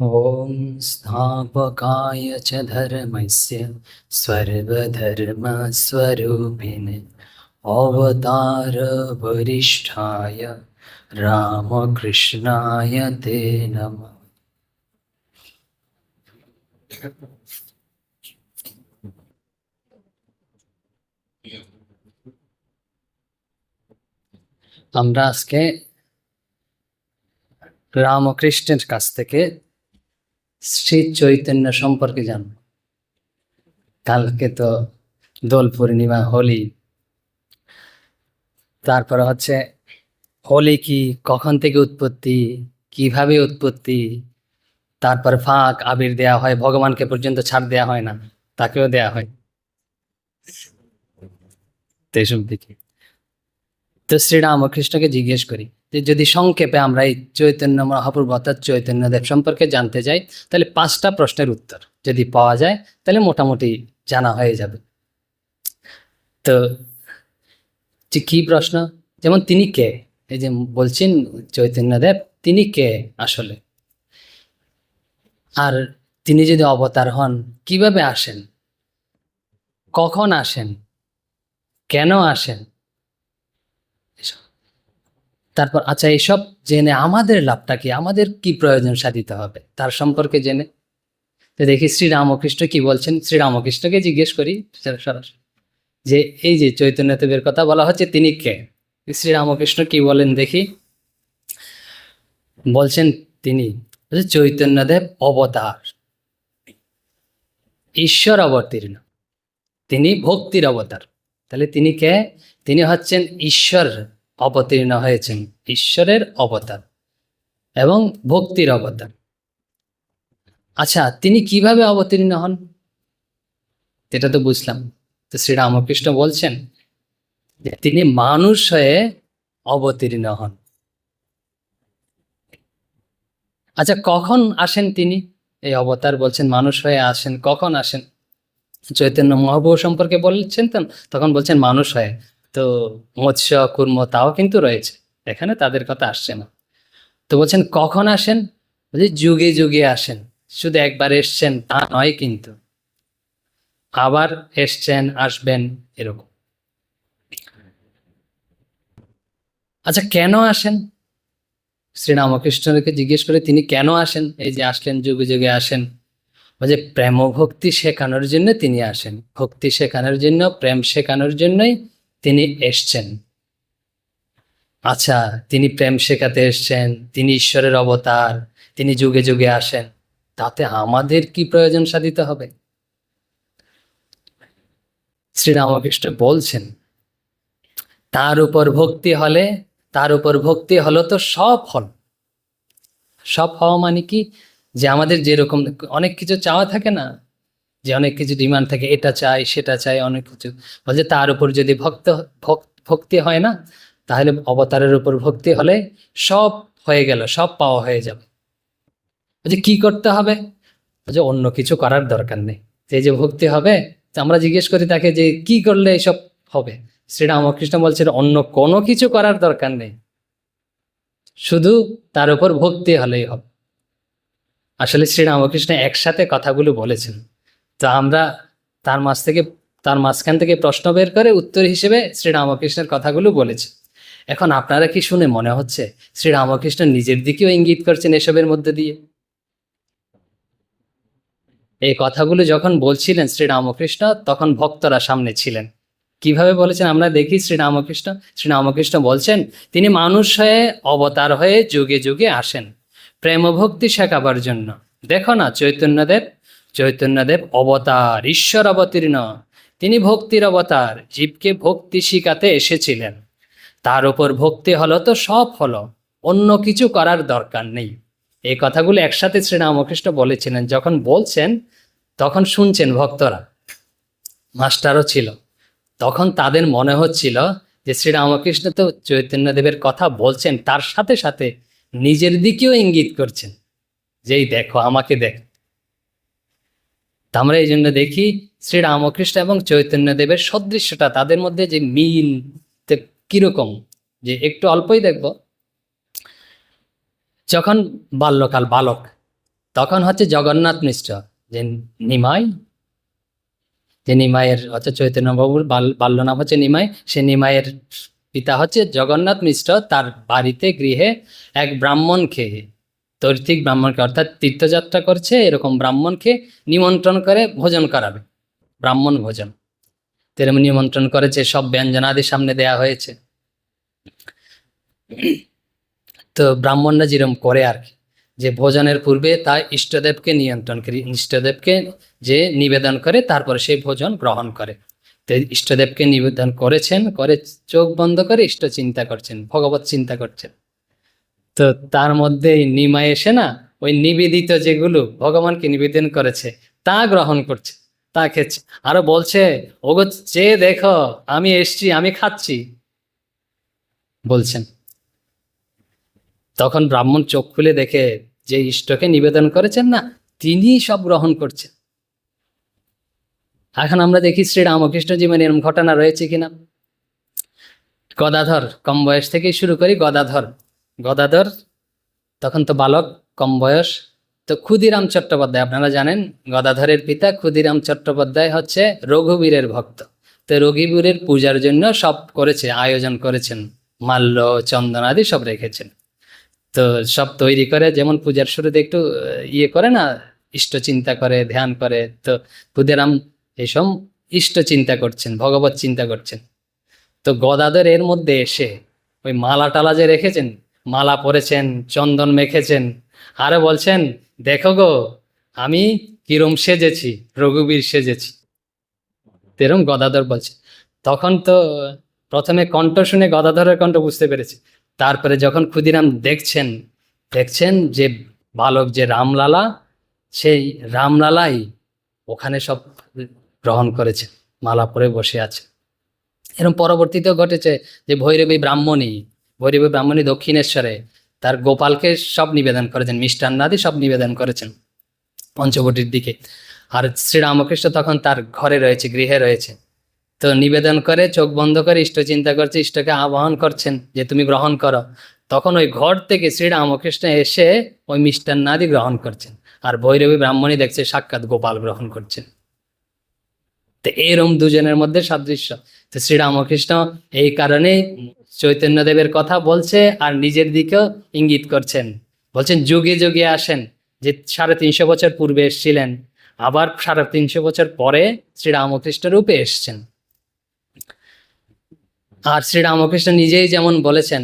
ॐ स्थापकाय च धर्मस्य सर्वधर्मस्वरूपिणे अवतारवरिष्ठाय रामकृष्णाय ते नमः আমরা আজকে রামকৃষ্ণের কাছ থেকে শ্রী চৈতন্য সম্পর্কে জানব। কালকে তো দোল পূর্ণিমা, হোলি। তারপরে হচ্ছে, হোলি কি, কখন থেকে উৎপত্তি, কীভাবে উৎপত্তি? তারপর ফাঁক, আবির দেয়া হয়, ভগবানকে পর্যন্ত ছাড় দেয়া হয় না, তাকেও দেয়া হয়। তো এসব দিকে তো শ্রীরামকৃষ্ণকে জিজ্ঞেস করি, যে যদি সংক্ষেপে আমরা এই চৈতন্য মহাপ্রভু অর্থাৎ চৈতন্যদেব সম্পর্কে জানতে চাই তাহলে পাঁচটা প্রশ্নের উত্তর যদি পাওয়া যায়, তাহলে মোটামুটি জানা হয়ে যাবে। তো যে কী প্রশ্ন? যেমন তিনি কে? এই যে বলছেন চৈতন্যদেব তিনি কে আসলে? আর তিনি যদি অবতার হন, কীভাবে আসেন? কখন আসেন? কেন আসেন? তারপর আচ্ছা এসব জেনে আমাদের লাভটা কি? আমাদের কি প্রয়োজন সাধিত হবে? তার সম্পর্কে জেনে। তো দেখি শ্রীরামকৃষ্ণ কি বলছেন? শ্রীরামকৃষ্ণকে জিজ্ঞেস করি সরাসরি, যে এই যে চৈতন্যদেবের কথা বলা হচ্ছে, তিনি কে? শ্রীরামকৃষ্ণ কি বলেন দেখি? বলছেন তিনি চৈতন্যদেব অবতার, ঈশ্বর অবতীর্ণ। তিনি ভক্তির অবতার। তাহলে তিনি কে? তিনি হচ্ছেন ঈশ্বর অবতীর্ণ হয়েছেন, ঈশ্বরের অবতার এবং ভক্তির অবতার। আচ্ছা তিনি কীভাবে অবতীর্ণ হন? এটা তো বুঝলাম। তো শ্রীরামকৃষ্ণ বলছেন যে তিনি মানুষ হয়ে অবতীর্ণ হন। আচ্ছা কখন আসেন তিনি? এই অবতার বলছেন, মানুষ হয়ে আসেন, কখন আসেন? চৈতন্য মহাপ্রভু সম্পর্কে বলছেন তখন বলছেন, মানুষ হয়ে। তো মৎস্য কুর্ম তাও কিন্তু রয়েছে। এখানে তাদের কথা আসছে না। তো বলছেন, কখন আসেন? বলছি, যুগে যুগে আসেন। শুধু একবার এসছেন তা নয় কিন্তু। আবার এসছেন, আসবেন, এরকম। আচ্ছা কেন আসেন? শ্রীরামকৃষ্ণকে জিজ্ঞেস করে তিনি কেন আসেন? এই যে আসলেন, যুগে যুগে আসেন। বলছে প্রেম ভক্তি শেখানোর জন্য তিনি আসেন। ভক্তি শেখানোর জন্য, প্রেম শেখানোর জন্যই তিনি এসছেন। আচ্ছা তিনি প্রেম শেখাতে এসছেন, তিনি ঈশ্বরের অবতার, তিনি যুগে যুগে আসেন, তাতে আমাদের কি প্রয়োজন সাধিত হবে? শ্রীরামকৃষ্ণ বলছেন, তার উপর ভক্তি হলে, তার উপর ভক্তি হলো তো সব হল সব হওয়া মানে কি? যে আমাদের যেরকম অনেক কিছু চাওয়া থাকে না যে অনেক কিছু ডিমান্ড থাকে, এটা চাই, সেটা চাই, অনেক কিছু। বলছে তার উপর যদি ভক্ত ভক- ভক্তি হয় না, তাহলে অবতারের উপর ভক্তি হলে সব হয়ে গেল, সব পাওয়া হয়ে যাবে। বলছে কি করতে হবে? বলছে অন্য কিছু করার দরকার নেই। যে যে ভক্তি হবে আমরা জিজ্ঞেস করি তাকে যে কি করলে এসব হবে? শ্রীরামকৃষ্ণ বলছেন, অন্য কোনো কিছু করার দরকার নেই। শুধু তার উপর ভক্তি হলেই হবে। আসলে শ্রীরামকৃষ্ণ একসাথে কথাগুলো বলেছেন। তো আমরা তার মাঝ থেকে, তার মাঝখান থেকে প্রশ্ন বের করে উত্তর হিসেবে শ্রীরামকৃষ্ণের কথাগুলো বলেছে। এখন আপনারা কি শুনে মনে হচ্ছে শ্রীরামকৃষ্ণ নিজের দিকেও ইঙ্গিত করছেন এসবের মধ্যে দিয়ে? এই কথাগুলো যখন বলছিলেন শ্রীরামকৃষ্ণ তখন ভক্তরা সামনে ছিলেন। কীভাবে বলেছেন? আমরা দেখি শ্রীরামকৃষ্ণ শ্রীরামকৃষ্ণ বলছেন, তিনি মানুষ হয়ে, অবতার হয়ে যুগে যুগে আসেন। প্রেম ও ভক্তি শেখাবার জন্য। দেখো না চৈতন্যদেব চৈতন্যদেব অবতার, ঈশ্বর অবতীর্ণ। তিনি ভক্তির অবতার, জীবকে ভক্তি শিখাতে এসেছিলেন। তার উপর ভক্তি হলো তো সব হলো, অন্য কিছু করার দরকার নেই। এই কথাগুলো একসাথে শ্রীরামকৃষ্ণ বলেছিলেন। যখন বলছেন, তখন শুনছেন ভক্তরা। মাস্টারও ছিল। তখন তাদের মনে হচ্ছিল যে শ্রীরামকৃষ্ণ তো চৈতন্যদেবের কথা বলছেন, তার সাথে সাথে নিজের দিকেও ইঙ্গিত করছেন। যেই দেখো, আমাকে দেখ। তা আমরা এই জন্য দেখি শ্রীরামকৃষ্ণ এবং চৈতন্যদেবের সদৃশ্যটা তাদের মধ্যে যে মিল কীরকম? যে একটু অল্পই দেখব। যখন বাল্যকাল, বালক, তখন হচ্ছে জগন্নাথ মিশ্র যে নিমাই, যে নিমাইয়ের হচ্ছে চৈতন্যবাবুর বাল- বাল্য নাম হচ্ছে নিমাই, সে নিমাইয়ের পিতা হচ্ছে জগন্নাথ মিশ্র তার বাড়িতে গৃহে এক ব্রাহ্মণকে তৈর্থিক ব্রাহ্মণকে, অর্থাৎ তীর্থযাত্রা করছে, এরকম ব্রাহ্মণকে নিমন্ত্রণ করে ভোজন করাবে। ব্রাহ্মণ ভোজন। তেরম নিমন্ত্রণ করেছে, সব ব্যঞ্জনাদি সামনে দেয়া হয়েছে। তো ব্রাহ্মণরা যেরকম করে আর কি, যে ভোজনের পূর্বে তা ইষ্টদেবকে নিয়ন্ত্রণ করে, ইষ্টদেবকে যে নিবেদন করে, তারপরে সেই ভোজন গ্রহণ করে। তো ইষ্টদেবকে নিবেদন করেছেন, করে চোখ বন্ধ করে ইষ্ট চিন্তা করছেন, ভগবত চিন্তা করছেন। তো তার মধ্যে নিমা এসে না ওই নিবেদিত যেগুলো ভগবানকে নিবেদন করেছে, তা গ্রহণ করছে, তা খেচ্ছে আরও বলছে, ওগো, যে দেখো, আমি এসছি, আমি খাচ্ছি। বলছেন। তখন ব্রাহ্মণ চোখ খুলে দেখে যে ইষ্টকে নিবেদন করেছেন না তিনি সব গ্রহণ করছেন। এখন আমরা দেখি শ্রী রামকৃষ্ণ জীবনে এরকম ঘটনা রয়েছে কিনা। গদাধর কম বয়স থেকেই শুরু করি, গদাধর গদাধর, তখন তো বালক, কম বয়স। তো ক্ষুদিরাম চট্টোপাধ্যায়, আপনারা জানেন, গদাধরের পিতা ক্ষুদিরাম চট্টোপাধ্যায় হচ্ছে রঘুবীরের ভক্ত। তো রঘুবীরের পূজার জন্য সব করেছে, আয়োজন করেছেন, মাল্য, চন্দন আদি সব রেখেছেন। তো সব তৈরি করে, যেমন পূজার শুরুতে একটু ইয়ে করে না, ইষ্ট চিন্তা করে, ধ্যান করে, তো ক্ষুদিরাম এইসব ইষ্ট চিন্তা করছেন, ভগবত চিন্তা করছেন। তো গদাধর এর মধ্যে এসে ওই মালা টালা যে রেখেছেন মালা পরেছেন, চন্দন মেখেছেন। আরে বলছেন, দেখো গো, আমি কিরম সেজেছি, রঘুবীর সেজেছি। তেরম গদাধর বলছে, তখন তো প্রথমে কণ্ঠ শুনে গদাধরের কণ্ঠ বুঝতে পেরেছে। তারপরে যখন ক্ষুদিরাম দেখছেন দেখছেন যে বালক যে রামলালা, সেই রামলালাই ওখানে সব গ্রহণ করেছে, মালা পরে বসে আছে। এরকম পরবর্তীতেও ঘটেছে যে ভৈরবী ব্রাহ্মণী ভৈরবী ব্রাহ্মণী দক্ষিণেশ্বরে তার গোপালকে সব নিবেদন করেছেন, মিষ্টান্নাদি সব নিবেদন করেছেন পঞ্চবটির দিকে। আর শ্রীরামকৃষ্ণ তখন তার ঘরে রয়েছে, গৃহে রয়েছে। তো নিবেদন করে, চোখ বন্ধ করে, ইষ্ট চিন্তা করছে, ইষ্টকে আহ্বান করছেন যে তুমি গ্রহণ করো। তখন ওই ঘর থেকে শ্রীরামকৃষ্ণ এসে ওই মিষ্টান্নাদি গ্রহণ করছেন। আর ভৈরবী ব্রাহ্মণী দেখছে, সাক্ষাৎ গোপাল গ্রহণ করছেন। তো এরম দুজনের মধ্যে সাদৃশ্য। তো শ্রীরামকৃষ্ণ এই কারণে চৈতন্যদেবের কথা বলছে আর নিজের দিকেও ইঙ্গিত করছেন। বলছেন, যুগে যুগে আসেন যে সাড়ে তিনশো বছর পূর্বে এসেছিলেন, আবার সাড়ে তিনশো বছর পরে শ্রীরামকৃষ্ণ রূপে এসছেন। আর শ্রীরামকৃষ্ণ নিজেই যেমন বলেছেন,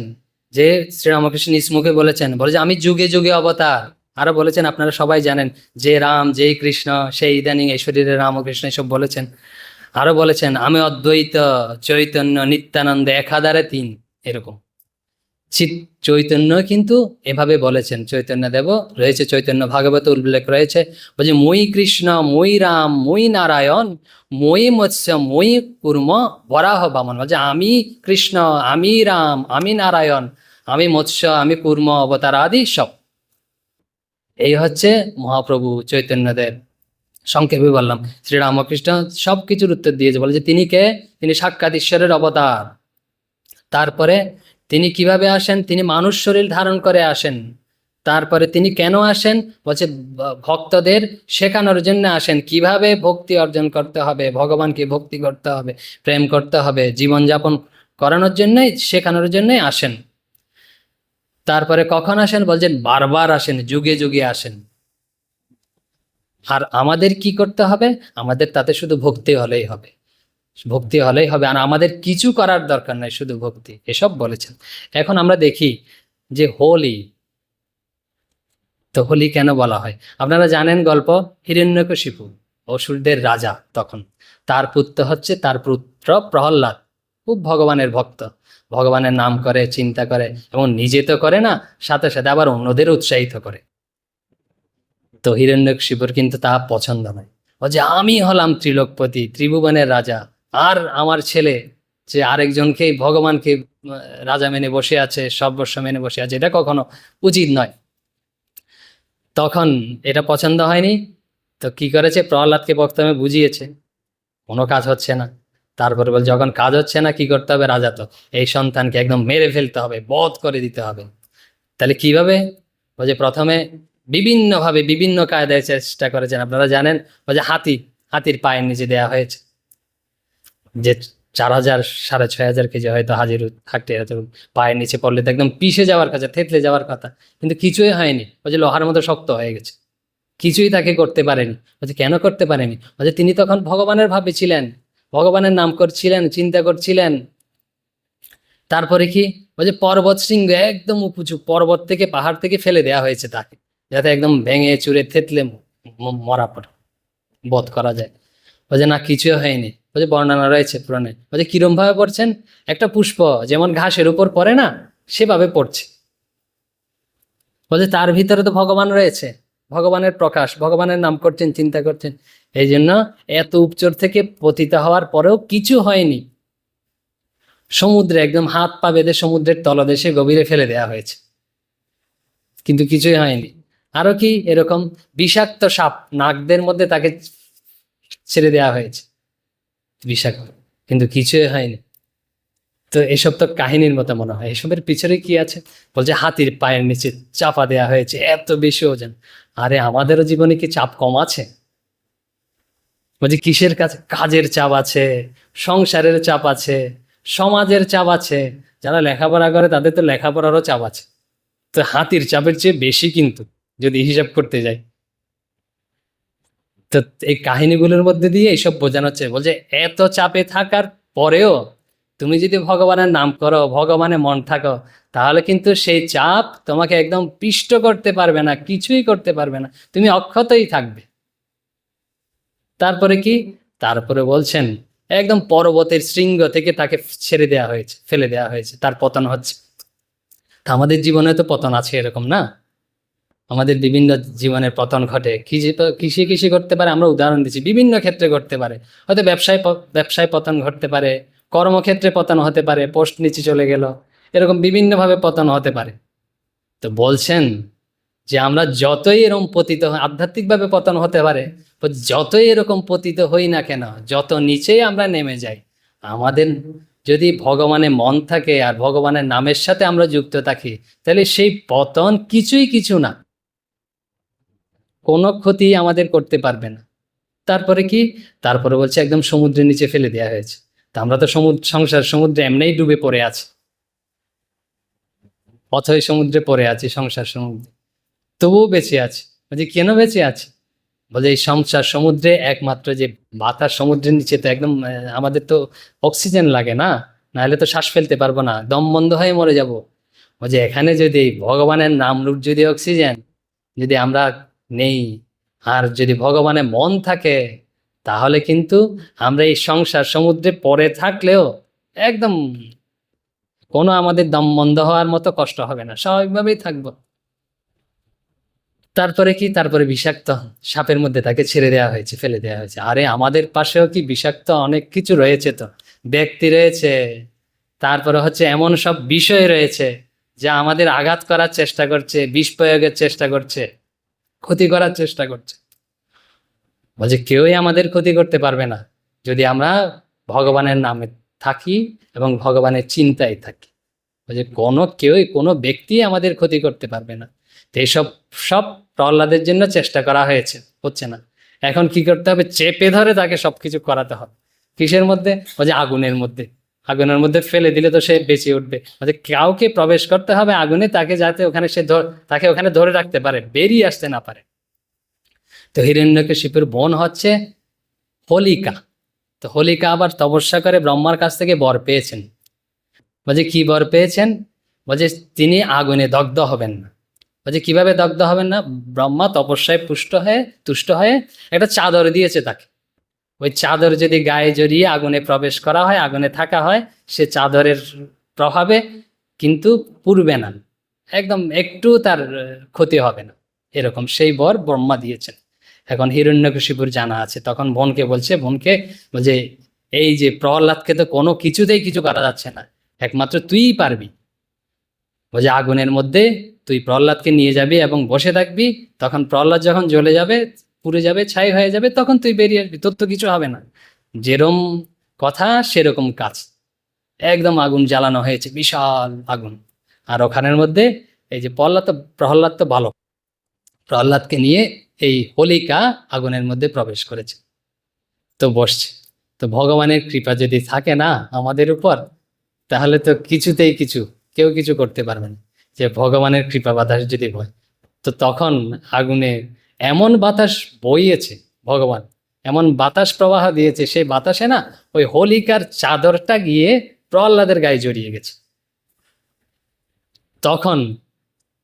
যে শ্রীরামকৃষ্ণ নিজ মুখে বলেছেন, বলে যে, আমি যুগে যুগে অবতার। আরও বলেছেন, আপনারা সবাই জানেন যে রাম, যেই কৃষ্ণ, সেই ইদানিং এই শরীরে রামকৃষ্ণ এসব বলেছেন। আরও বলেছেন, আমি অদ্বৈত চৈতন্য নিত্যানন্দ একাধারে তিন। এরকম। চিত চৈতন্য কিন্তু এভাবে বলেছেন, চৈতন্য দেব রয়েছে, চৈতন্য ভাগবত উল্লেখ রয়েছে, বলছে, মই কৃষ্ণ, মই রাম, মই নারায়ণ, মই মৎস্য, মই কুর্ম, বরাহ বামন। বলছে, আমি কৃষ্ণ, আমি রাম, আমি নারায়ণ, আমি মৎস্য, আমি কুর্ম, অবতার আদি সব। এই হচ্ছে মহাপ্রভু চৈতন্যদেব সংক্ষেপে বললাম, শ্রীরামকৃষ্ণ সব কিছুর উত্তর দিয়েছে। বলে যে তিনি কে? তিনি সাক্ষাৎ ঈশ্বরের অবতার। তারপরে তিনি কীভাবে আসেন? তিনি মানুষ শরীর ধারণ করে আসেন। তারপরে তিনি কেন আসেন? বলছে ভক্তদের শেখানোর জন্য আসেন। কীভাবে ভক্তি অর্জন করতে হবে? ভগবানকে ভক্তি করতে হবে, প্রেম করতে হবে, জীবনযাপন করানোর জন্যই, শেখানোর জন্যই আসেন। তারপরে কখন আসেন? বলছেন, বারবার আসেন, যুগে যুগে আসেন। আর আমাদের কি করতে হবে? আমাদের তাতে শুধু ভক্তি হলেই হবে। ভক্তি হলেই হবে। আর আমাদের কিছু করার দরকার নাই, শুধু ভক্তি। এসব বলেছেন। এখন আমরা দেখি যে হোলি, তো হোলি কেন বলা হয়? আপনারা জানেন গল্প, হিরণ্যকশিপু, অসুরদের রাজা তখন। তার পুত্র হচ্ছে, তার পুত্র প্রহ্লাদ, খুব ভগবানের ভক্ত। ভগবানের নাম করে, চিন্তা করে, এবং নিজে তো করে না, সাথে সাথে আবার অন্যদের উৎসাহিত করে। তো হিরণ্যকশিপুর কিন্তু তা পছন্দ নয়। ও যে আমি হলাম ত্রিলোকপতি, ত্রিভুবনের রাজা আর আমার ছেলে, যে আরেকজনকেই ভগবানকে রাজা মেনে বসে আছে সর্বস্ব মেনে বসে আছে, এটা কখনো উচিত নয়। তখন এটা পছন্দ হয়নি, তো কি করেছে? প্রহ্লাদকে প্রথমে বুঝিয়েছে, কোনো কাজ হচ্ছে না। তারপরে বল, যখন কাজ হচ্ছে না, কি করতে হবে? রাজা তো, এই সন্তানকে একদম মেরে ফেলতে হবে, বধ করে দিতে হবে। তাহলে কীভাবে? বলছে প্রথমে বিভিন্নভাবে, বিভিন্ন কায়দায় চেষ্টা করেছেন, আপনারা জানেন? ওই যে হাতি, হাতির পায়ের নিচে দেওয়া হয়েছে। যে চার হাজার, সাড়ে ছয় হাজার কেজি হয়তো হাজির থাকতে পায়ের নিচে পড়লে তো একদম পিষে যাওয়ার কথা, থেতলে যাওয়ার কথা। কিন্তু কিছুই হয়নি। ওই যে লোহার মতো শক্ত হয়ে গেছে। কিছুই তাকে করতে পারেনি। বলছে কেন করতে পারেনি? বলছে তিনি তখন ভগবানের ভাবে ছিলেন। ভগবানের নাম করছিলেন, চিন্তা করছিলেন। তারপরে কি? যে পর্বত শৃঙ্গ একদম উঁচু, পর্বত থেকে পাহাড় থেকে ফেলে দেওয়া হয়েছে তাকে। যাতে একদম ভেঙে, চুরে, থেতলে মরা পড়ে। বধ করা যায়। বলছে না, কিছুই হয়নি। বলছে বর্ণনা রয়েছে পুরাণে। বলছে কিরম ভাবে পড়ছেন? একটা পুষ্প যেমন ঘাসের উপর পড়ে না, সেভাবে পড়ছে। বলছে, তার ভিতরে তো ভগবান রয়েছে। ভগবানের প্রকাশ, ভগবানের নাম করছেন, চিন্তা করছেন। এই জন্য এত উপচর থেকে পতিত হওয়ার পরেও কিছু হয়নি। সমুদ্রে একদম হাত পা বেঁধে সমুদ্রের তলদেশে গভীরে ফেলে দেওয়া হয়েছে। কিন্তু কিছুই হয়নি। আরও কি এরকম বিষাক্ত সাপ নাকদের মধ্যে তাকে ছেড়ে দেওয়া হয়েছে। বিষাক্ত, কিন্তু কিছুই হয়নি। তো এসব তো কাহিনীর মতো মনে হয়। এসবের পিছনে কি আছে? বলছে, হাতির পায়ের নিচে চাপা দেওয়া হয়েছে, এত বেশি ওজন। আরে, আমাদেরও জীবনে কি চাপ কম আছে? বলছে, কিসের কাছে কাজের চাপ আছে, সংসারের চাপ আছে, সমাজের চাপ আছে। যারা লেখাপড়া করে, তাদের তো লেখাপড়ারও চাপ আছে। তো হাতির চাপের চেয়ে বেশি কিন্তু, যদি হিসাব করতে যাই। তো এই কাহিনীগুলোর মধ্যে দিয়ে এইসব বোঝানো হচ্ছে। বলছে, এত চাপে থাকার পরেও তুমি যদি ভগবানের নাম করো ভগবানে মন থাকো, তাহলে কিন্তু সেই চাপ তোমাকে একদম পিষ্ট করতে পারবে না, কিছুই করতে পারবে না। তুমি অক্ষতই থাকবে। তারপরে কি? তারপরে বলছেন, একদম পর্বতের শৃঙ্গ থেকে তাকে ছেড়ে দেওয়া হয়েছে, ফেলে দেওয়া হয়েছে, তার পতন হচ্ছে। আমাদের জীবনে তো পতন আছে এরকম না? আমাদের বিভিন্ন জীবনের পতন ঘটে। কৃষি কৃষি কৃষি করতে পারে? আমরা উদাহরণ দিচ্ছি। বিভিন্ন ক্ষেত্রে ঘটতে পারে। হয়তো ব্যবসায় ব্যবসায় পতন ঘটতে পারে, কর্মক্ষেত্রে পতন হতে পারে, পোস্ট নিচে চলে গেল, এরকম বিভিন্নভাবে পতন হতে পারে। তো বলছেন যে আমরা যতই এরকম পতিত আধ্যাত্মিকভাবে পতন হতে পারে যতই এরকম পতিত হই না কেন, যত নিচেই আমরা নেমে যাই, আমাদের যদি ভগবানের মন থাকে আর ভগবানের নামের সাথে আমরা যুক্ত থাকি, তাহলে সেই পতন কিছুই কিছু না। কোনো ক্ষতি আমাদের করতে পারবে না। তারপরে কি? তারপরে বলছে একদম সমুদ্রের নিচে ফেলে দেওয়া হয়েছে। তা আমরা তো সমুদ্র সংসার সমুদ্রে এমনিই ডুবে পড়ে আছি। অথই সমুদ্রে পড়ে আছি, সংসার সমুদ্রে। তবুও বেঁচে আছে। বলছি, কেন বেঁচে আছে? বলে এই সংসার সমুদ্রে একমাত্র যে বাতাস সমুদ্রের নিচে তো একদম আমাদের তো অক্সিজেন লাগে না। নাহলে তো শ্বাস ফেলতে পারব না। দম বন্ধ হয়ে মরে যাব। বলছে, এখানে যদি ভগবানের নাম রূপ যদি অক্সিজেন, যদি আমরা নেই। আর যদি ভগবানের মন থাকে, তাহলে কিন্তু আমরা এই সংসার সমুদ্রে পড়ে থাকলেও একদম কোনো আমাদের দম বন্ধ হওয়ার মতো কষ্ট হবে না স্বাভাবিকভাবেই থাকব। তারপরে কি? তারপরে বিষাক্ত, সাপের মধ্যে তাকে ছেড়ে দেওয়া হয়েছে, ফেলে দেওয়া হয়েছে। আরে, আমাদের পাশেও কি বিষাক্ত অনেক কিছু রয়েছে তো? ব্যক্তি রয়েছে, তারপরে হচ্ছে এমন সব বিষয় রয়েছে যা আমাদের আঘাত করার চেষ্টা করছে বিষ প্রয়োগের চেষ্টা করছে। ক্ষতি করার চেষ্টা করছে। বলছে, কেউই আমাদের ক্ষতি করতে পারবে না। যদি আমরা ভগবানের নামে থাকি এবং ভগবানের চিন্তায় থাকি। বলছে, কোনো কেউই, কোনো ব্যক্তি আমাদের ক্ষতি করতে পারবে না। তো এইসব সব প্রহ্লাদের জন্য চেষ্টা করা হয়েছে, হচ্ছে না। এখন কি করতে হবে? চেপে ধরে তাকে সবকিছু করাতে হবে। কিসের মধ্যে? বলছে, আগুনের মধ্যে। আগুনের মধ্যে ফেলে দিলে তো সে বেঁচে উঠবে। বলছে কাউকে প্রবেশ করতে হবে আগুনে, তাকে যাতে ওখানে সে তাকে ওখানে ধরে রাখতে পারে, বেরিয়ে আসতে না পারে। তো হিরণ্যকশিপুর বোন হচ্ছে হোলিকা। তো হোলিকা আবার তপস্যা করে ব্রহ্মার কাছ থেকে বর পেয়েছেন। বলছে, কি বর পেয়েছেন? বলছে, তিনি আগুনে দগ্ধ হবেন না। বলছে, কীভাবে দগ্ধ হবেন না? ব্রহ্মা তপস্যায় পুষ্ট হয়ে, তুষ্ট হয়ে একটা চাদর দিয়েছে তাকে। ওই চাদর যদি গায়ে জড়িয়ে আগুনে প্রবেশ করা হয়, আগুনে থাকা হয়, সে চাদরের প্রভাবে কিন্তু পুড়বে না। একদম একটু তার ক্ষতি হবে না। এরকম সেই বর ব্রহ্মা দিয়েছেন। এখন হিরণ্যকশিপুর জানা আছে। তখন বোনকে বলছে বোনকে বলছে, এই যে প্রহ্লাদকে তো কোনো কিছুতেই কিছু করা যাচ্ছে না। একমাত্র তুইই পারবি। বলছে, আগুনের মধ্যে তুই প্রহ্লাদকে নিয়ে যাবি এবং বসে থাকবি। তখন প্রহ্লাদ যখন জ্বলে যাবে পুড়ে যাবে, ছাই হয়ে যাবে, তখন তুই বেরিয়ে আসবি। তোর তো কিছু হবে না। যেরম কথা, সেরকম কাজ। একদম আগুন জ্বালানো হয়েছে, বিশাল আগুন। আর ওখানের মধ্যে এই যে প্রহ্লাদ প্রহ্লাদ তো ভালো। প্রহ্লাদকে নিয়ে এই হোলিকা আগুনের মধ্যে প্রবেশ করেছে। তো বসছে। তো ভগবানের কৃপা যদি থাকে না আমাদের উপর, তাহলে তো কিছুতেই কিছু, কেউ কিছু করতে পারবে না। যে ভগবানের কৃপা বাতাস যদি হয়, তো তখন আগুনে এমন বাতাস বইয়েছে, ভগবান। এমন বাতাস প্রবাহ দিয়েছে, সেই বাতাসে না ওই হোলিকার চাদরটা গিয়ে প্রহ্লাদের গায়ে জড়িয়ে গেছে। তখন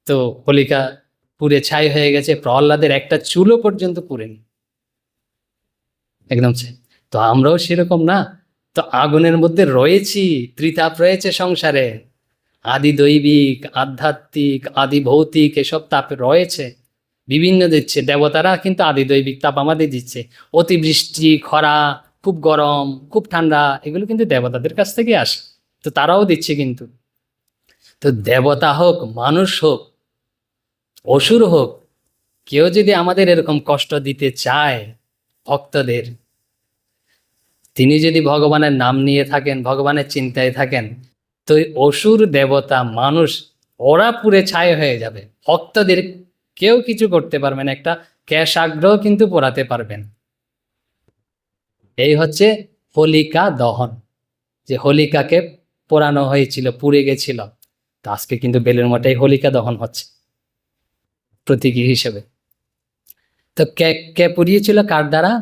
তো হোলিকা পুড়ে ছাই হয়ে গেছে, প্রহ্লাদের একটা চুলো পর্যন্ত পুড়েনি। একদম তো আমরাও সেরকম না। তো আগুনের মধ্যে রয়েছি, ত্রিতাপ রয়েছে সংসারে। আদি দৈবিক, আধ্যাত্মিক, আদি ভৌতিক, এসব তাপ রয়েছে। বিভিন্ন দিচ্ছে। দেবতারা কিন্তু আদি দৈবিক তাপ আমাদের দিচ্ছে। অতিবৃষ্টি, খরা, খুব গরম, খুব ঠান্ডা, এগুলো কিন্তু দেবতাদের কাছ থেকে আসে। তো তারাও দিচ্ছে কিন্তু। তো দেবতা হোক, মানুষ হোক, অসুর হোক, কেউ যদি আমাদের এরকম কষ্ট দিতে চায় ভক্তদের, তিনি যদি ভগবানের নাম নিয়ে থাকেন, ভগবানের চিন্তায় থাকেন, তো অসুর, দেবতা, মানুষ, ওরা পুরে ছায় হয়ে যাবে। ভক্তদের কেউ কিছু করতে পারবেন, একটা ক্যাশ আগ্রহ কিন্তু পোড়াতে পারবেন। এই হচ্ছে হোলিকা দহন, যে হোলিকাকে পোড়ানো হয়েছিল, পুড়ে গেছিল। তো আজকে কিন্তু বেলুর মঠেই হোলিকা দহন হচ্ছে, প্রতীকী হিসেবে। তো কে কে পুড়িয়েছিল, কার দ্বারা?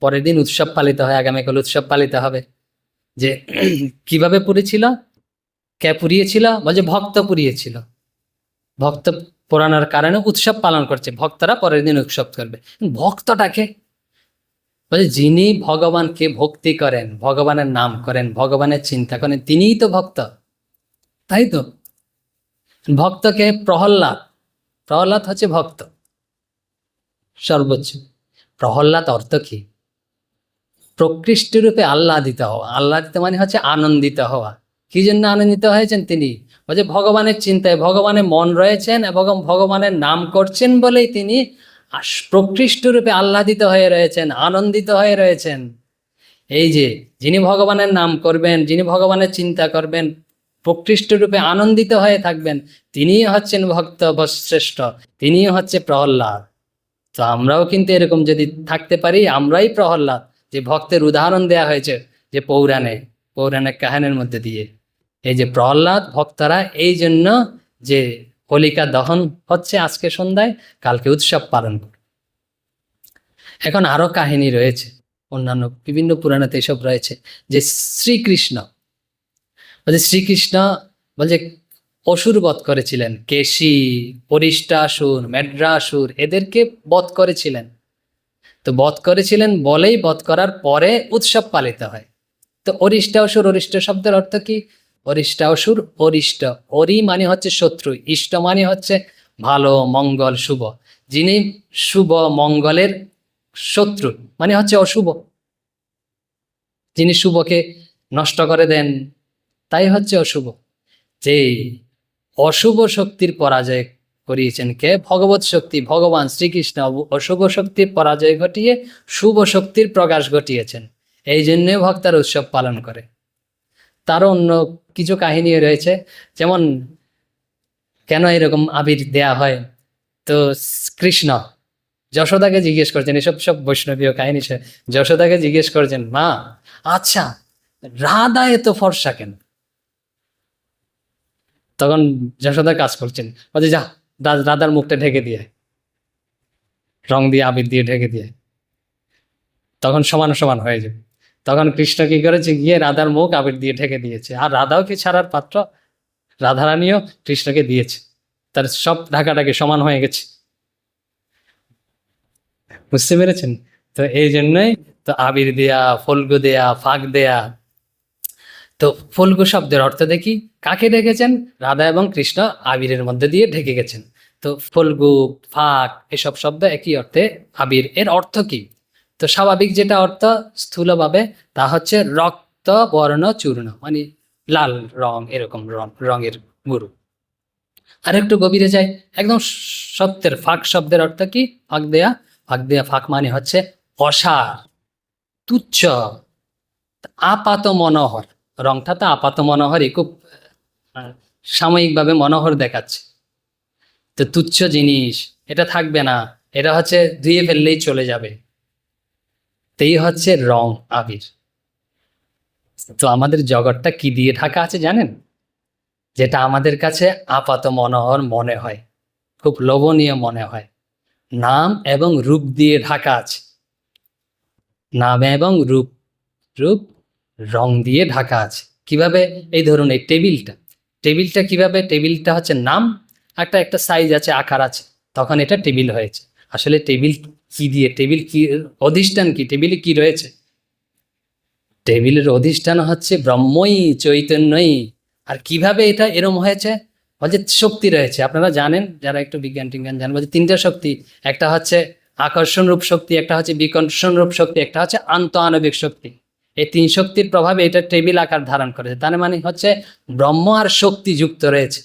পরের দিন উৎসব পালিত হয়, আগামীকাল উৎসব পালিত হবে। যে কীভাবে পুড়েছিল? কে পুড়িয়েছিল? বলছে ভক্ত পুড়িয়েছিল। ভক্ত পোড়ানোর কারণে উৎসব পালন করছে, ভক্তরা পরের দিন উৎসব করবে। ভক্তটাকে বলছে যিনি ভগবানকে ভক্তি করেন, ভগবানের নাম করেন, ভগবানের চিন্তা করেন, তিনিই তো ভক্ত। তাই তো? ভক্তকে প্রহ্লাদ প্রহ্লাদ হচ্ছে ভক্ত। সর্বোচ্চ, প্রহ্লাদ অর্থ কি? প্রকৃষ্ট রূপে আহ্লাদিত হওয়া। আহ্লাদিত মানে হচ্ছে আনন্দিত হওয়া। কি জন্য আনন্দিত হয়েছেন তিনি? বলছে, ভগবানের চিন্তায়, ভগবানের মন রয়েছেন এবং ভগবানের নাম করছেন বলেই তিনি প্রকৃষ্ট রূপে আহ্লাদিত হয়ে রয়েছেন, আনন্দিত হয়ে রয়েছেন। এই যে, যিনি ভগবানের নাম করবেন, যিনি ভগবানের চিন্তা করবেন, প্রকৃষ্ট রূপে আনন্দিত হয়ে থাকবেন, তিনিই হচ্ছেন ভক্ত শ্রেষ্ঠ তিনিই হচ্ছে প্রহ্লাদ। তো আমরাও কিন্তু এরকম যদি থাকতে পারি, আমরাই প্রহ্লাদ, যে ভক্তের উদাহরণ দেয়া হয়েছে, যে পৌরাণে, পৌরাণিক কাহিনীর মধ্যে দিয়ে। এই যে প্রহ্লাদ ভক্তরা, এই জন্য যে হোলিকা দহন হচ্ছে আজকে সন্ধ্যায়, কালকে উৎসব পালন করে এখন আরও কাহিনী রয়েছে, অন্যান্য বিভিন্ন পুরাণাতে এসব রয়েছে, যে শ্রীকৃষ্ণ, বলছে শ্রীকৃষ্ণ, বলছে অসুর বধ করেছিলেন, কেশি, পরিষ্টাসুর, মেড্রাসুর, এদেরকে বধ করেছিলেন। তো বধ করেছিলেন বলেই বধ করার পরে উৎসব পালিত হয়। তো অরিষ্টাসুর, অরিষ্ট শব্দের অর্থ কি? অরিষ্টাসুর অরিষ্ট অরি মানে হচ্ছে শত্রু, ইষ্ট মানে হচ্ছে ভালো, মঙ্গল, শুভ। যিনি শুভ, মঙ্গলের শত্রু মানে হচ্ছে অশুভ। যিনি শুভকে নষ্ট করে দেন, তাই হচ্ছে অশুভ। যে অশুভ শক্তির পরাজয় করিয়েছেন কে? ভগবত শক্তি, ভগবান শ্রীকৃষ্ণ অশুভ শক্তির পরাজয় ঘটিয়ে শুভ শক্তির প্রকাশ ঘটিয়েছেন। এই জন্যে ভক্তার উৎসব পালন করে। তার অন্য কিছু কাহিনী রয়েছে। যেমন, কেন এরকম আবির দেয়া হয়? তো কৃষ্ণ, যশোদাকে জিজ্ঞেস করছেন, এসব সব বৈষ্ণবীয় কাহিনী সে, যশোদাকে জিজ্ঞেস করছেন, মা আচ্ছা রাধা এত ফর্সা কেন? তখন যশোদা কাজ করছেন, বলছে, যা রাধার মুখটা ঢেকে দিয়ে রং দিয়ে আবির দিয়ে ঢেকে দিয়ে তখন সমান সমান হয়ে যাবে তখন কৃষ্ণ কি করেছে? গিয়ে রাধার মুখ আবির দিয়ে ঢেকে দিয়েছে। আর রাধাও কি ছাড়ার পাত্র? রাধারানীও কৃষ্ণকে দিয়েছে। তার সব ঢাকাটাকে সমান হয়ে গেছে। বুঝতে পেরেছেন? তো এই জন্যই তো আবির দেয়া, ফলগু দেয়া, ফাঁক দেয়া। তো ফলগু শব্দের অর্থ দেখি, কাকে ডেকেছেন? রাধা এবং কৃষ্ণ আবিরের মধ্যে দিয়ে ঢেকে গেছেন। তো ফলগু, ফাঁক, এসব শব্দ একই অর্থে আবির। এর অর্থ কি? তো স্বাভাবিক যেটা অর্থ স্থূলভাবে, তা হচ্ছে রক্ত, বর্ণ, চূর্ণ মানে লাল রং, এরকম রঙের গুরু। আর একটু গভীরে যাই, একদম সত্যের ফাঁক শব্দের অর্থ কি? ফাঁক দেয়া ফাঁক দেয়া, ফাঁক মানে হচ্ছে অসার, তুচ্ছ, আপাত মনোহর। রংটা তো আপাত মনোহরই, খুব সাময়িকভাবে মনোহর দেখাচ্ছে। তো তুচ্ছ জিনিস, এটা থাকবে না, এটা হচ্ছে ধুয়ে ফেললেই চলে যাবে। এই হচ্ছে রং আবির। তো আমাদের জগৎটা কি দিয়ে ঢাকা আছে জানেন? যেটা আমাদের কাছে আপাত মনোহর মনে হয়, খুব লোভনীয় মনে হয়। নাম এবং রূপ দিয়ে ঢাকা আছে। নাম এবং রূপ রূপ, রং দিয়ে ঢাকা আছে। কীভাবে? এই ধরুন এই টেবিলটা। টেবিলটা কীভাবে? টেবিলটা হচ্ছে নাম, একটা একটা সাইজ আছে, আকার আছে। তখন এটা টেবিল হয়েছে। আসলে টেবিল কি দিয়ে, টেবিল কি, অধিষ্ঠান কি, টেবিলে কি রয়েছে? টেবিলের অধিষ্ঠান হচ্ছে ব্রহ্মই, চৈতন্যই। আর কীভাবে এটা এরম হয়েছে? বলছে, শক্তি রয়েছে। আপনারা জানেন, যারা একটু বিজ্ঞান টিজ্ঞান জানেন, বলছে, তিনটা শক্তি। একটা হচ্ছে আকর্ষণ রূপ শক্তি, একটা হচ্ছে বিকর্ষণ রূপ শক্তি, একটা হচ্ছে আন্ত আণবিক শক্তি। এই তিন শক্তির প্রভাবে এটা টেবিল আকার ধারণ করেছে। তার মানে হচ্ছে ব্রহ্ম আর শক্তি যুক্ত রয়েছে।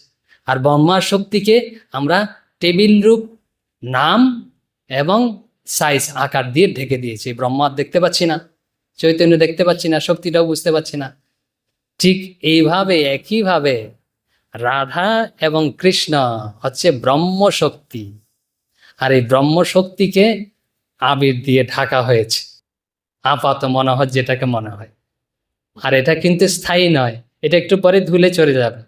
আর ব্রহ্ম আর শক্তিকে আমরা টেবিল রূপ নাম এবং সাইজ আকার দিয়ে ঢেকে দিয়েছি। ব্রহ্ম দেখতে পাচ্ছি না, চৈতন্য দেখতে পাচ্ছি না, শক্তিটাও বুঝতে পারছি না। ঠিক এইভাবে, একইভাবে রাধা এবং কৃষ্ণ হচ্ছে ব্রহ্ম শক্তি আর এই ব্রহ্ম শক্তিকে আবির দিয়ে ঢাকা হয়েছে। আপাত মনে হয় যেটাকে মনে হয়। আর এটা কিন্তু স্থায়ী নয়, এটা একটু পরে ধুলে চলে যাবে।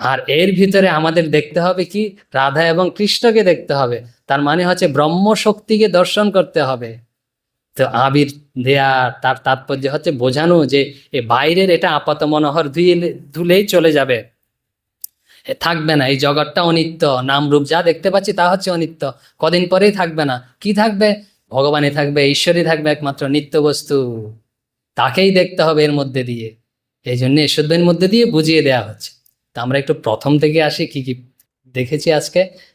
আর এর ভিতরে আমাদের দেখতে হবে কি, রাধা এবং কৃষ্ণকে দেখতে হবে। তার মানে হচ্ছে ব্রহ্ম শক্তিকে দর্শন করতে হবে। তো আবির দেয়া, তার তাৎপর্য হচ্ছে বোঝানো যে এ বাইরের এটা আপাত মনোহর ধুয়ে ধুলেই চলে যাবে। থাকবে না, এই জগৎটা অনিত্য নাম রূপ যা দেখতে পাচ্ছি তা হচ্ছে অনিত্য। কদিন পরেই থাকবে না। কি থাকবে? ভগবানই থাকবে, ঈশ্বরই থাকবে একমাত্র নিত্য বস্তু তাকেই দেখতে হবে এর মধ্যে দিয়ে। এই জন্য ঈশ্বরের মধ্যে দিয়ে বুঝিয়ে দেওয়া হচ্ছে। তা আমরা একটু প্রথম থেকে আসি, কি কি দেখেছি আজকে।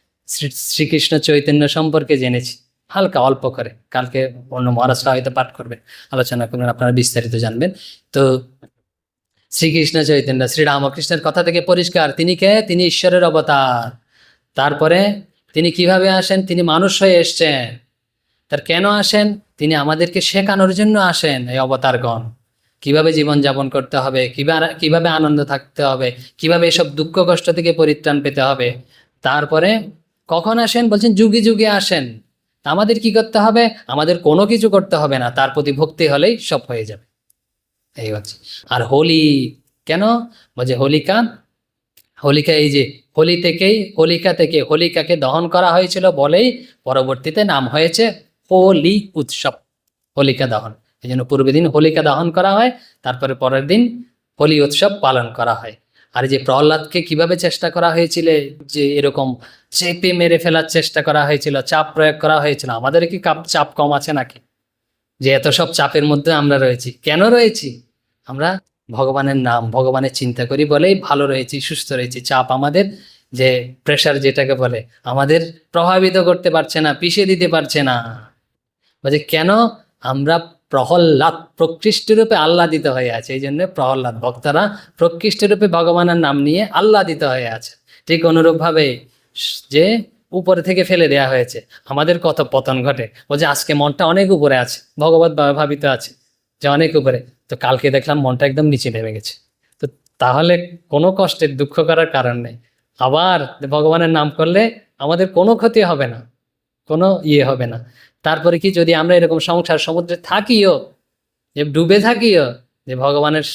শ্রীকৃষ্ণ চৈতন্য সম্পর্কে জেনেছি। হালকা অল্প করে। কালকে অন্য মহারাষ্ট্র হয়তো পাঠ করবে। আলোচনা করবেন, আপনারা বিস্তারিত জানবেন। তো শ্রীকৃষ্ণ চৈতন্য, শ্রীরামকৃষ্ণের কথা থেকে পরিষ্কার, তিনি কে? তিনি ঈশ্বরের অবতার। তারপরে তিনি কীভাবে আসেন? তিনি মানুষ হয়ে এসছেন। তার কেন আসেন? তিনি আমাদেরকে শেখানোর জন্য আসেন এই অবতারগণ। কীভাবে জীবনযাপন করতে হবে? কীভাবে কীভাবে আনন্দ থাকতে হবে? কীভাবে এসব দুঃখ কষ্ট থেকে পরিত্রাণ পেতে হবে? তারপরে কখন আসেন? বলছেন, যুগে যুগে আসেন। আমাদের কি করতে হবে? আমাদের কোনো কিছু করতে হবে না। তার প্রতি ভক্তি হলেই সব হয়ে যাবে। এই হচ্ছে। আর হোলি কেন? বলছে, হোলিকা হোলিকা এই যে, হোলি থেকেই, হোলিকা থেকে, হোলিকাকে দহন করা হয়েছিল বলেই পরবর্তীতে নাম হয়েছে হোলি উৎসব, হোলিকা দহন। এই জন্য পূর্বের দিন হোলিকা দহন করা হয়, তারপরে পরের দিন হোলি উৎসব পালন করা হয়। আর যে প্রহ্লাদকে কীভাবে চেষ্টা করা হয়েছিল, যে এরকম চেপে মেরে ফেলার চেষ্টা করা হয়েছিল, চাপ প্রয়োগ করা হয়েছিল, আমাদের কি চাপ কম আছে নাকি? যে এত সব চাপের মধ্যে আমরা রয়েছি। কেন রয়েছি? আমরা ভগবানের নাম, ভগবানের চিন্তা করি বলেই ভালো রয়েছি, সুস্থ রয়েছি। চাপ আমাদের যে প্রেশার যেটাকে বলে, আমাদের প্রভাবিত করতে পারছে না, পিষে দিতে পারছে না। বলছে, কেন আমরা প্রহ্লাদ প্রকৃষ্ট রূপে আহ্লাদিত হয়ে আছে, এই জন্য প্রহ্লাদ ভক্তরা প্রকৃষ্ট রূপে ভগবানের নাম নিয়ে আহ্লাদিত হয়ে আছে। ঠিক অনুরূপভাবে যে উপরে থেকে ফেলে দেয়া হয়েছে, আমাদের কত পতন ঘটে, ও যে আজকে মনটা অনেক উপরে আছে, ভগবত ভাবিত আছে যে অনেক উপরে, তো কালকে দেখলাম মনটা একদম নিচে নেমে গেছে। তো তাহলে কোনো কষ্টের দুঃখ করার কারণ নেই। আবার ভগবানের নাম করলে আমাদের কোনো ক্ষতি হবে না। কোনো ইয়ে হবে না। তারপরে কি যদি আমরা এরকম সংসার সমুদ্রে থাকিও, যে ডুবে থাকিও, যে ভগবানের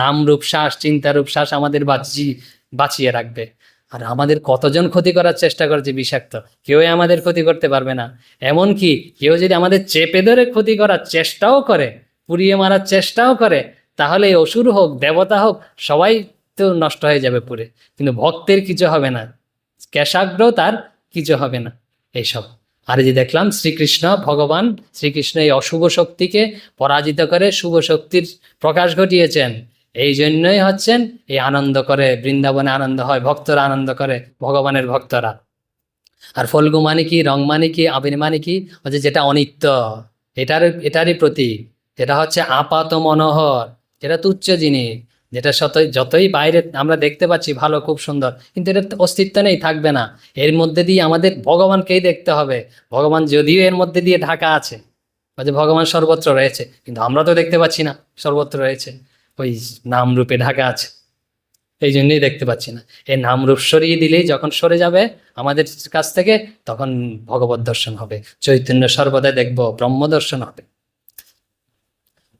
নাম রূপ শ্বাস চিন্তা রূপ শ্বাস আমাদের বাঁচি বাঁচিয়ে রাখবে। আর আমাদের কতজন ক্ষতি করার চেষ্টা করছে বিষাক্ত? কেউই আমাদের ক্ষতি করতে পারবে না। এমন কি কেউ যদি আমাদের চেপে ধরে ক্ষতি করার চেষ্টাও করে, পুড়িয়ে মারার চেষ্টাও করে, তাহলে অসুর হোক, দেবতা হোক, সবাই তো নষ্ট হয়ে যাবে পুরে কিন্তু ভক্তের কিছু হবে না। কেশাগ্র তার কিছু হবে না। এইসব। আর যে দেখলাম, শ্রীকৃষ্ণ, ভগবান, শ্রীকৃষ্ণ এই অশুভ শক্তিকে পরাজিত করে শুভ শক্তির প্রকাশ ঘটিয়েছেন। এই জন্যই হচ্ছেন এই আনন্দ করে, বৃন্দাবনে আনন্দ হয়, ভক্তরা আনন্দ করে, ভগবানের ভক্তরা। আর ফলগু মানে কি, রং মানে কি, আবির মানে কি, হচ্ছে যেটা অনিত্য, এটার, এটারই প্রতীক, যেটা হচ্ছে আপাত মনোহর যেটা তুচ্ছ জিনিস। যেটা শতই যতই বাইরে আমরা দেখতে পাচ্ছি ভালো, খুব সুন্দর, কিন্তু এটার অস্তিত্ব নেই, থাকবে না। এর মধ্যে দিয়ে আমাদের ভগবানকেই দেখতে হবে। ভগবান যদিও এর মধ্যে দিয়ে ঢাকা আছে যে ভগবান সর্বত্র রয়েছে, কিন্তু আমরা তো দেখতে পাচ্ছি না, সর্বত্র রয়েছে। ওই নাম রূপে ঢাকা আছে, এই জন্যই দেখতে পাচ্ছি না। এই নাম রূপ সরিয়ে দিলেই যখন সরে যাবে আমাদের কাছ থেকে, তখন ভগবত দর্শন হবে, চৈতন্য সর্বদা দেখব, ব্রহ্ম দর্শন হবে।